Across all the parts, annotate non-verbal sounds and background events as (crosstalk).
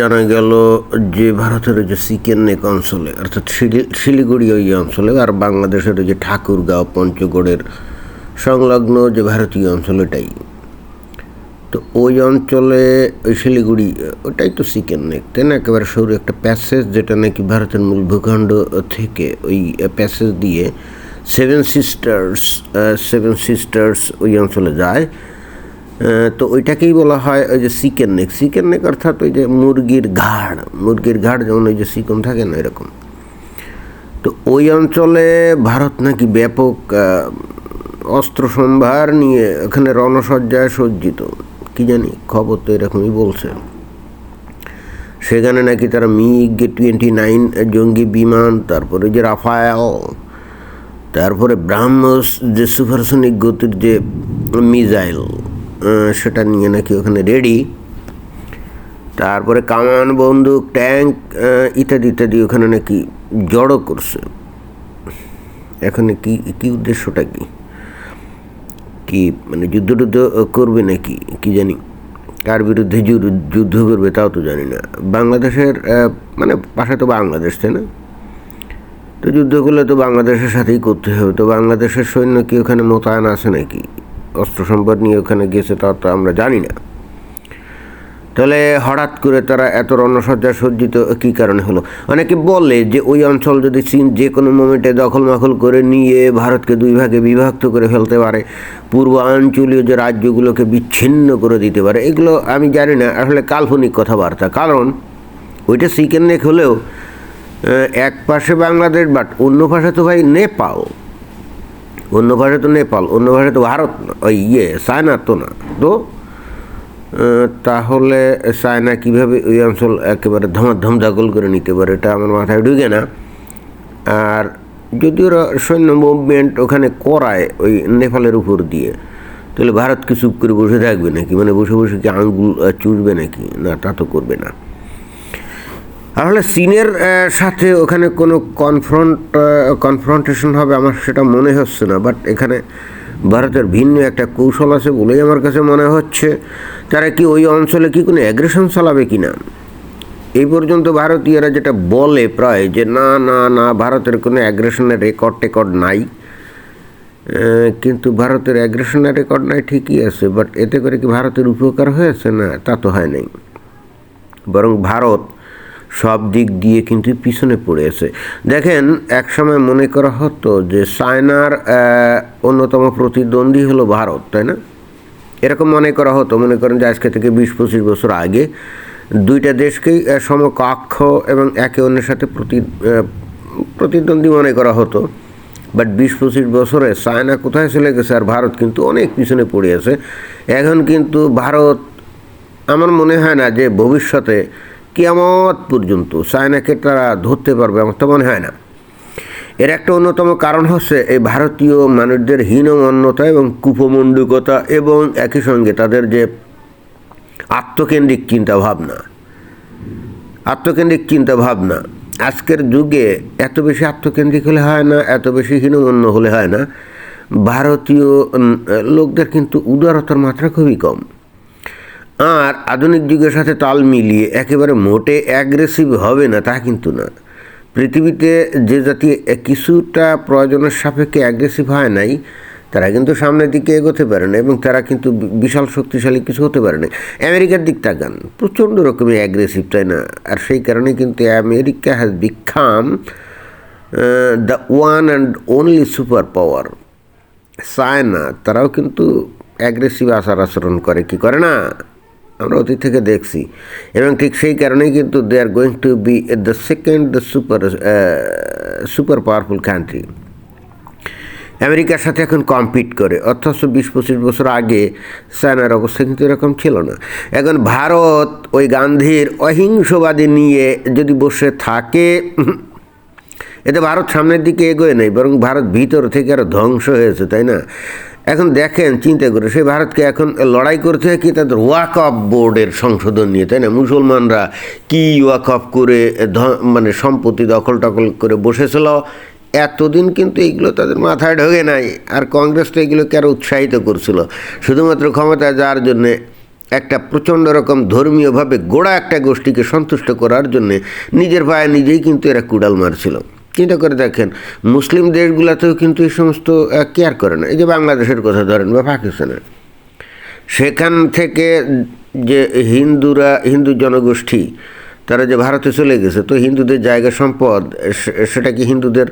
জানা গেল যে ভারতের যে সিকেন নেক অঞ্চলে, অর্থাৎ শিলিগুড়ি ওই অঞ্চলে আর বাংলাদেশের যে ঠাকুরগাঁও, পঞ্চগড়ের সংলগ্ন যে ভারতীয় অঞ্চল এটাই তো ওই অঞ্চলে ওই শিলিগুড়ি, ওটাই তো সিকেন নেক, তাই না? একেবারে সরু একটা প্যাসেজ যেটা নাকি ভারতের মূল ভূখণ্ড থেকে ওই প্যাসেজ দিয়ে সেভেন সিস্টার্স সেভেন সিস্টার্স ওই অঞ্চলে যায়। তো ওইটাকেই বলা হয় ওই যে চিকেন নেক। চিকেন নেক অর্থাৎ ওই যে মুরগির ঘাড়। মুরগির ঘাড় যেমন ওই যে চিকন থাকে না এরকম। তো ওই অঞ্চলে ভারত নাকি ব্যাপক অস্ত্র সম্ভার নিয়ে ওখানে রণসজ্জায় সজ্জিত। কি জানি, খবর তো এরকমই বলছে। সেখানে নাকি তারা মিগ টোয়েন্টি নাইন জঙ্গি বিমান, তারপরে যে রাফায়েল, তারপরে ব্রাহ্মস যে সুপারসনিক গতির যে মিজাইল সেটা নিয়ে নাকি ওখানে রেডি তারপরে কামান বন্দুক ট্যাঙ্ক ইত্যাদি ইত্যাদি ওখানে নাকি জড়ো করছে। এখানে কি কি উদ্দেশ্যটা কি? কি মানে যুদ্ধ টুদ্ধ করবে নাকি, কি জানি। কার বিরুদ্ধে যুদ্ধ করবে তাও তো জানি না। বাংলাদেশের মানে পাশে তো বাংলাদেশ, তাই না? তো যুদ্ধ করলে তো বাংলাদেশের সাথেই করতে হবে। তো বাংলাদেশের সৈন্য কি ওখানে মোতায়েন আছে নাকি? অস্ত্র সম্পদ নিয়ে ওখানে গেছে, তা তো আমরা জানি না। তাহলে হঠাৎ করে তারা এত রণসজ্জা সজ্জিত, কী কারণে হলো? অনেকে বলে যে ওই অঞ্চল যদি চীন যে কোনো মোমেন্টে দখল মাখল করে নিয়ে ভারতকে দুই ভাগে বিভক্ত করে ফেলতে পারে, পূর্বাঞ্চলীয় যে রাজ্যগুলোকে বিচ্ছিন্ন করে দিতে পারে, এগুলো আমি জানি না। আসলে কাল্পনিক কথাবার্তা। কারণ ওইটা চিকেন নেক হলেও এক পাশে বাংলাদেশ বাট অন্য পাশে তো ভাই নেপাল। অন্য ভাষা তো নেপাল অন্য ভাষা তো ভারত ওই ইয়ে চায়না তো না। তো তাহলে চায়না কীভাবে ওই অঞ্চল একেবারে ধমাধম দাগল করে নিতে পারে এটা আমার মাথায় ঢুকে না। আর যদি ওরা সৈন্য মুভমেন্ট ওখানে করায় ওই নেপালের উপর দিয়ে তাহলে ভারত কি চুপ করে বসে থাকবে নাকি? মানে বসে বসে কি আঙ্গুল আহ, চুষবে নাকি? না তা তো করবে না। আসলে চীনের সাথে ওখানে কোনো কনফ্রন্ট কনফ্রন্টেশন হবে আমার সেটা মনে হচ্ছে না বাট এখানে ভারতের ভিন্ন একটা কৌশল আছে বলেই আমার কাছে মনে হচ্ছে। তারা কি ওই অঞ্চলে কি কোনো অ্যাগ্রেশন চালাবে কি না? এই পর্যন্ত ভারতীয়রা যেটা বলে প্রায় যে না না না, ভারতের কোনো অ্যাগ্রেশনের রেকর্ড টেকর্ড নাই কিন্তু ভারতের অ্যাগ্রেশনের রেকর্ড নাই ঠিকই আছে বাট এতে করে কি ভারতের উপকার হয়েছে? না, তা তো হয় নাই। বরং ভারত সব দিক দিয়ে কিন্তু পিছনে পড়ে আছে। দেখেন, একসময় মনে করা হতো যে চায়নার অন্যতম প্রতিদ্বন্দ্বী হলো ভারত, তাই না? এরকম মনে করা হতো। মনে করেন যে আজকে থেকে বিশ, পঁচিশ বছর আগে দুইটা দেশকেই সমকক্ষ এবং একে অন্যের সাথে প্রতি প্রতিদ্বন্দ্বী মনে করা হতো। বাট বিশ, পঁচিশ বছরে চায়না কোথায় চলে গেছে আর ভারত কিন্তু অনেক পিছনে পড়ে আছে। এখন কিন্তু ভারত, আমার মনে হয় না যে ভবিষ্যতে কিয়ামত পর্যন্ত চায়নাকে তারা ধরতে পারবে আমার তো মনে হয় না। এর একটা অন্যতম কারণ হচ্ছে এই ভারতীয় মানুষদের হীনমন্যতা এবং কুপমণ্ডুকতা এবং একই সঙ্গে তাদের যে আত্মকেন্দ্রিক চিন্তা ভাবনা আত্মকেন্দ্রিক চিন্তা ভাবনা আজকের যুগে এত বেশি আত্মকেন্দ্রিক হলে হয় না, এত বেশি হীনমন্য হলে হয় না। ভারতীয় লোকদের কিন্তু উদারতার মাত্রা খুবই কম। আর আধুনিক যুগের সাথে তাল মিলিয়ে একেবারে মোটে অ্যাগ্রেসিভ হবে না, তা কিন্তু না। পৃথিবীতে যে জাতি কিছুটা প্রয়োজনের সাপেক্ষে অ্যাগ্রেসিভ হয় নাই, তারা কিন্তু সামনের দিকে এগোতে পারে না এবং তারা কিন্তু বিশাল শক্তিশালী কিছু হতে পারে না। আমেরিকার দিক তাকান, প্রচণ্ড রকমের অ্যাগ্রেসিভ তাই না? আর সেই কারণে কিন্তু America has become the one and only super power China, তারাও কিন্তু অ্যাগ্রেসিভ আচার আচরণ করে, কি করে না? আমরা অতীত থেকে দেখছি। এবং ঠিক সেই কারণেই কিন্তু they are going to be the second the super super powerful country আমেরিকার সাথে এখন কম্পিট করে, অথচ বিশ পঁচিশ বছর আগে চায়নার অবস্থা কিন্তু এরকম ছিল না। এখন ভারত ওই গান্ধীর অহিংসবাদী নিয়ে যদি বসে থাকে, এতে ভারত সামনের দিকে এগোয় নেই, বরং ভারত ভিতর থেকে আরও ধ্বংস হয়েছে, তাই না? এখন দেখেন, চিন্তা করে, সেই ভারতকে এখন লড়াই করতে কি তাদের ওয়াক বোর্ডের সংশোধন নিয়ে, তাই না? মুসলমানরা কি ওয়াক অফ করে মানে সম্পত্তি দখল টখল করে বসেছিল, এতদিন কিন্তু এগুলো তাদের মাথায় ঢোকে নাই, আর কংগ্রেস তো এগুলোকে আরও উৎসাহিত করছিল? শুধুমাত্র ক্ষমতায় যাওয়ার জন্যে, একটা প্রচণ্ড রকম ধর্মীয়ভাবে গোড়া একটা গোষ্ঠীকে সন্তুষ্ট করার জন্যে, নিজের পায়ে নিজেই কিন্তু এরা কুড়াল মারছিল। চিন্তা করে দেখেন, মুসলিম দেশগুলোতেও কিন্তু এই সমস্ত কেয়ার করে না। এই যে বাংলাদেশের কথা ধরেন বা পাকিস্তানের। সেখান থেকে যে হিন্দুরা, হিন্দু জনগোষ্ঠী, তারা যে ভারতে চলে গেছে, তো হিন্দুদের জায়গা সম্পদ সেটা কি হিন্দুদের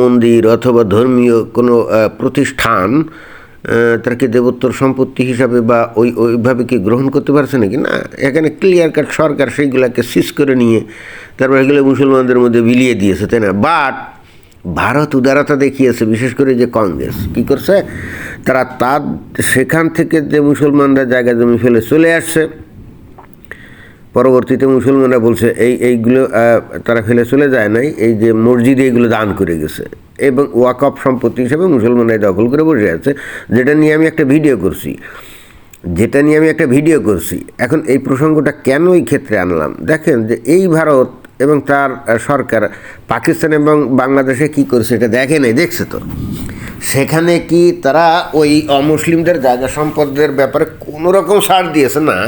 মন্দির অথবা ধর্মীয় কোনো প্রতিষ্ঠান আহ, তার কি দেবোত্তর সম্পত্তি হিসাবে বা ওই ওইভাবে কি গ্রহণ করতে পারছে নাকি? না এখানে ক্লিয়ার কাট সরকার সেইগুলোকে সিজ করে নিয়ে তারপর এগুলো মুসলমানদের মধ্যে বিলিয়ে দিয়েছে তাই না? বাট ভারত উদারতা দেখিয়েছে বিশেষ করে যে কংগ্রেস। কি করছে? তারা তার সেখান থেকে যে মুসলমানরা জায়গা জমি ফেলে চলে আসছে। পরবর্তীতে মুসলমানরা বলছে, এই, এইগুলো তারা ফেলে চলে যায় নাই, এই যে মসজিদে এইগুলো দান করে গেছে। এবং ওয়াকফ সম্পত্তি হিসেবে মুসলমানরা দখল করে বসে আছে। যেটা নিয়ে আমি একটা ভিডিও করছি, যেটা নিয়ে আমি একটা ভিডিও করছি, এখন এই প্রসঙ্গটা কেন এই ক্ষেত্রে আনলাম? দেখেন যে এই ভারত এবং তার সরকার পাকিস্তান এবং বাংলাদেশে কি করছে এটা দেখে নাই, দেখছে তো। সেখানে কি তারা ওই অমুসলিমদের জায়গা সম্পদের ব্যাপারে কোনো রকম সার দিয়েছে? না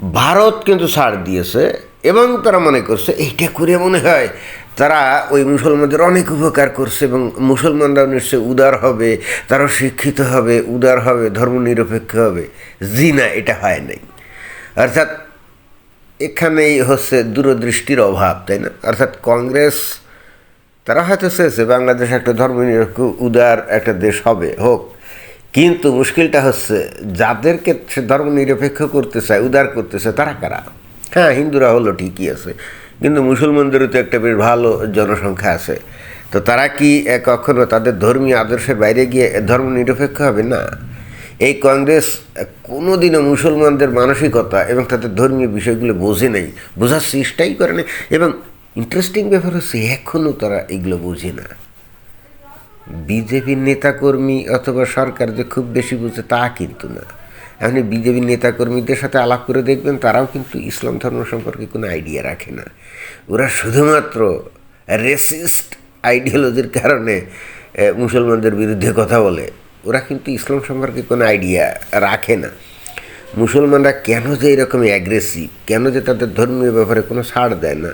ভারত কিন্তু ছাড় দিয়েছে এবং তারা মনে করছে, এইটা করে মনে হয় তারা ওই মুসলমানদের অনেক উপকার করছে এবং মুসলমানরাও নিশ্চয়ই উদার হবে, তারাও শিক্ষিত হবে, উদার হবে, ধর্মনিরপেক্ষ হবে। জি না, এটা হয় নাই। অর্থাৎ এখানেই হচ্ছে দূরদৃষ্টির অভাব, তাই না? অর্থাৎ কংগ্রেস, তারা হয়তো চেয়েছে বাংলাদেশ একটা ধর্মনিরপেক্ষ, উদার একটা দেশ হবে, হোক। কিন্তু মুশকিলটা হচ্ছে, যাদেরকে সে ধর্মনিরপেক্ষ করতে চায়, উদার করতে চায়, তারা কারা? হ্যাঁ হিন্দুরা হলো ঠিকই আছে, কিন্তু মুসলমানদেরও তো একটা বেশ ভালো জনসংখ্যা আছে। তো তারা কি কখনো তাদের ধর্মীয় আদর্শের বাইরে গিয়ে ধর্ম নিরপেক্ষ হবে? না। এই কংগ্রেস কোনোদিনও মুসলমানদের মানসিকতা এবং তাদের ধর্মীয় বিষয়গুলো বোঝে নাই, বোঝার চেষ্টাই করে না এবং ইন্টারেস্টিং ব্যাপার হচ্ছে এখনও তারা এগুলো বোঝে না। বিজেপির নেতাকর্মী অথবা সরকার যে খুব বেশি বুঝে তা কিন্তু না। আপনি বিজেপির নেতাকর্মীদের সাথে আলাপ করে দেখবেন, তারাও কিন্তু ইসলাম ধর্ম সম্পর্কে কোনো আইডিয়া রাখে না। ওরা শুধুমাত্র রেসিস্ট আইডিওলজির কারণে মুসলমানদের বিরুদ্ধে কথা বলে। ওরা কিন্তু ইসলাম সম্পর্কে কোনো আইডিয়া রাখে না। মুসলমানরা কেন যে এরকম অ্যাগ্রেসিভ কেন যে তাদের ধর্মীয় ব্যাপারে কোনো ছাড় দেয় না?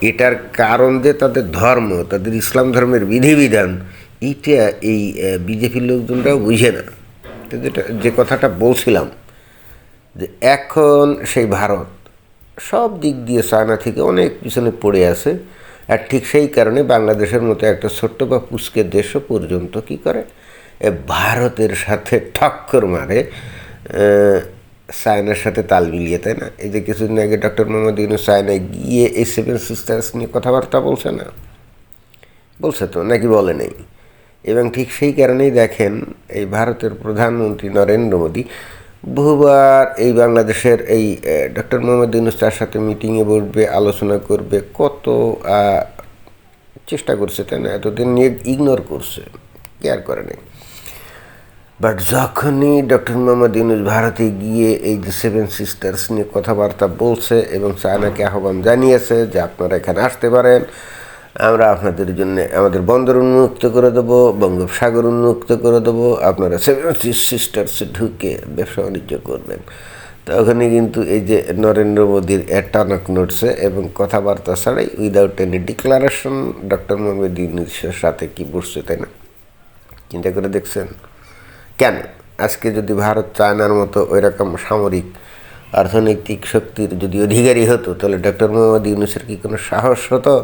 এটার কারণ যে তাদের ধর্ম, তাদের ইসলাম ধর্মের বিধিবিধান এইটা এই বিজেপির লোকজনরাও বুঝে না। তো যেটা, যে কথাটা বলছিলাম, যে এখন সেই ভারত সব দিক দিয়ে চায়না থেকে অনেক পিছনে পড়ে আছে, আর ঠিক সেই কারণে বাংলাদেশের মতো একটা ছোট্ট বা পুষ্কের দেশও পর্যন্ত কি করে ভারতের সাথে ঠক্কর মারে চায়নার সাথে তাল মিলিয়ে, তাই না? এই যে কিছুদিন আগে ডক্টর মোহাম্মদ ইউনুস চায়নায় গিয়ে এই সেভেন সিস্টার্স নিয়ে কথাবার্তা বলছে না? বলছে তো, নাকি বলে নেই? এবং ঠিক সেই কারণেই দেখেন এই ভারতের প্রধানমন্ত্রী নরেন্দ্র মোদী বহুবার এই বাংলাদেশের এই ডক্টর মোহাম্মদ ইউনুস তার সাথে মিটিংয়ে বসবে, আলোচনা করবে, কত চেষ্টা করছে, তাই না? এতদিন নিয়ে ইগনোর করছে কেয়ার করে নেই। বাট যখনই ডক্টর মোহাম্মদ ইউনুস ভারতে গিয়ে এই যে সেভেন সিস্টার্স নিয়ে কথাবার্তা বলছে এবং চায়নাকে আহ্বান জানিয়েছে যে আপনারা এখানে আসতে পারেন আমরা আপনাদের জন্য আমাদের বন্দর উন্মুক্ত করে দেবো, বঙ্গোপসাগর উন্মুক্ত করে দেবো। আপনারা সেভেন সিস্টার্সে ঢুকে ব্যবসা বাণিজ্য করবেন তখনই কিন্তু এই যে নরেন্দ্র মোদীর টানক নড়ছে এবং কথাবার্তা ছাড়াই without any declaration doctor Mohammad ইউনুসের সাথে কি বসছে, তাই না? চিন্তা করে দেখছেন? কেন? আজকে যদি ভারত চায়নার মতো ওই রকম সামরিক অর্থনৈতিক শক্তির যদি অধিকারী হতো, তাহলে ডক্টর মোহাম্মদ ইউনুসের কি কোনো সাহস হতো?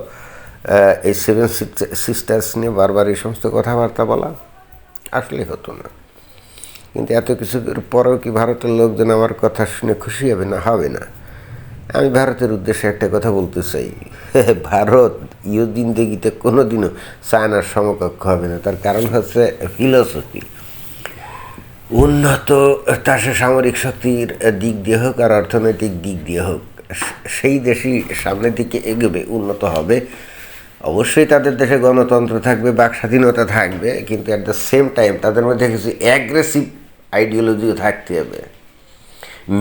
এই সেভেন সিস্টার্স নিয়ে বারবার এই সমস্ত কথাবার্তা বলা আসলে হতো না। কিন্তু এত কিছুর পরেও কি ভারতের লোকজন আমার কথা শুনে খুশি হবে না? হবে না। আমি ভারতের উদ্দেশ্যে একটা কথা বলতে চাই। (laughs) ভারত ইউ জিন্দগিতে কোনো দিনও চায়নার সমকক্ষ হবে না। তার কারণ হচ্ছে ফিলসফি উন্নত তা সে সামরিক শক্তির দিক দিয়ে হোক আর অর্থনৈতিক দিক দিয়ে হোক সেই দেশই সামনের দিকে এগোবে, উন্নত হবে। অবশ্যই তাদের দেশে গণতন্ত্র থাকবে, বাক স্বাধীনতা থাকবে, কিন্তু অ্যাট দ্য সেম টাইম তাদের মধ্যে কিছু অ্যাগ্রেসিভ আইডিওলজিও থাকতে হবে।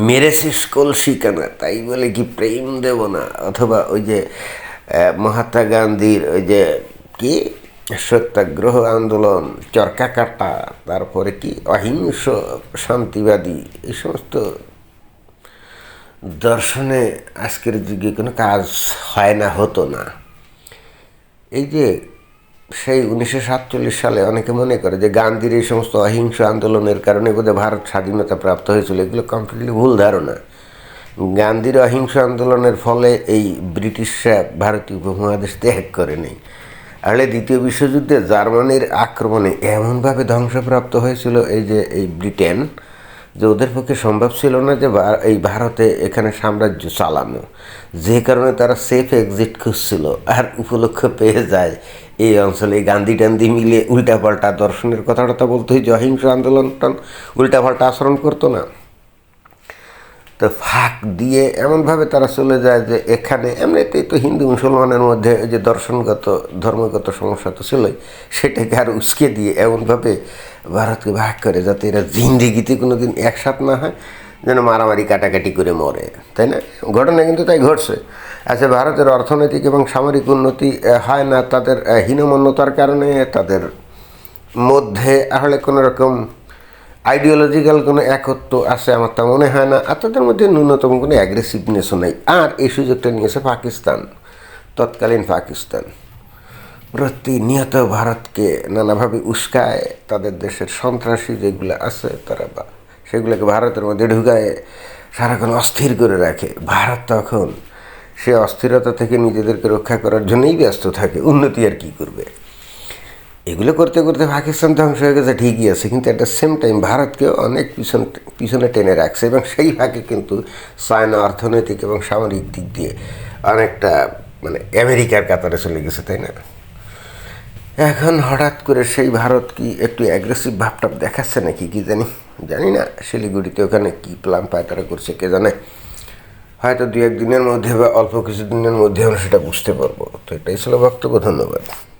মেরেছিস কলসি কেনা তাই বলে কি প্রেম দেব না? অথবা ওই যে মহাত্মা গান্ধীর ওই যে, কি? সত্যাগ্রহ আন্দোলন, চরকা কাটা, তারপরে কি? অহিংস, শান্তিবাদী, এই সমস্ত দর্শনে আজকের যুগে কোনো কাজ হয় না, হতো না। এই যে সেই উনিশশো সাতচল্লিশ সালে অনেকে মনে করে যে গান্ধীর এই সমস্ত অহিংস আন্দোলনের কারণে বোধহয় ভারত স্বাধীনতা প্রাপ্ত হয়েছিল, এগুলো কমপ্লিটলি ভুল ধারণা। গান্ধীর অহিংস আন্দোলনের ফলে এই ব্রিটিশরা ভারতীয় উপমহাদেশ ত্যাগ করে নেই আসলে দ্বিতীয় বিশ্বযুদ্ধে জার্মানির আক্রমণে এমনভাবে ধ্বংসপ্রাপ্ত হয়েছিল এই যে, এই ব্রিটেন যে ওদের পক্ষে সম্ভব ছিল না যে এই ভারতে এখানে সাম্রাজ্য চালানো। যে কারণে তারা সেফ এক্সিট খুঁজছিল আর উপলক্ষ পেয়ে যায়। এই অঞ্চলে গান্ধী টান্ধি মিলে উল্টাপাল্টা দর্শনের কথা টথা বলতে যে অহিংস আন্দোলন উল্টাপাল্টা আচরণ করতো না। তো ফাঁক দিয়ে এমনভাবে তারা চলে যায় যে এখানে এমনিতেই তো হিন্দু মুসলমানের মধ্যে যে দর্শনগত, ধর্মগত সমস্যা তো ছিলই, সেটাকে আর উস্কে দিয়ে এমনভাবে ভারতকে ভাগ করে যাতে এরা জিন্দিগিতে কোনো দিন একসাথ না হয়, যেন মারামারি কাটাকাটি করে মরে, তাই না? ঘটনা কিন্তু তাই ঘটছে। আচ্ছা ভারতের অর্থনৈতিক এবং সামরিক উন্নতি হয় না তাদের হীনমন্যতার কারণে, তাদের মধ্যে আসলে কোনো রকম আইডিওলজিক্যাল কোনো একত্ব আছে আমার তা মনে হয় না। আর তাদের মধ্যে ন্যূনতম কোনো অ্যাগ্রেসিভনেসও নেই। আর এই সুযোগটা নিয়েছে পাকিস্তান, তৎকালীন পাকিস্তান। প্রতিনিয়ত ভারতকে নানাভাবে উস্কায় তাদের দেশের সন্ত্রাসী যেগুলো আছে তারা বা সেগুলোকে ভারতের মধ্যে ঢুকায় সারাক্ষণ অস্থির করে রাখে। ভারত তখন সে অস্থিরতা থেকে নিজেদেরকে রক্ষা করার জন্যই ব্যস্ত থাকে, উন্নতি আর কী করবে? এগুলো করতে করতে পাকিস্তান ধ্বংস হয়ে গেছে, ঠিকই আছে, কিন্তু অ্যাট দ্য সেম টাইম ভারতকে অনেক পিছন, পিছনে টেনে রাখছে এবং সেই ভাগে কিন্তু চায়না অর্থনৈতিক এবং সামরিক দিক দিয়ে অনেকটা মানে আমেরিকার কাতারে চলে গেছে, তাই না? এখন হঠাৎ করে সেই ভারত কি একটু অ্যাগ্রেসিভ ভাবটা দেখাচ্ছে নাকি কি জানি? জানি না, শিলিগুড়িতে ওখানে কি প্ল্যান পায় তারা করছে কে জানে? হয়তো দু একদিনের মধ্যে বা অল্প কিছু দিনের মধ্যে আমরা সেটা বুঝতে পারব। তো এটাই ছিল বক্তব্য, ধন্যবাদ।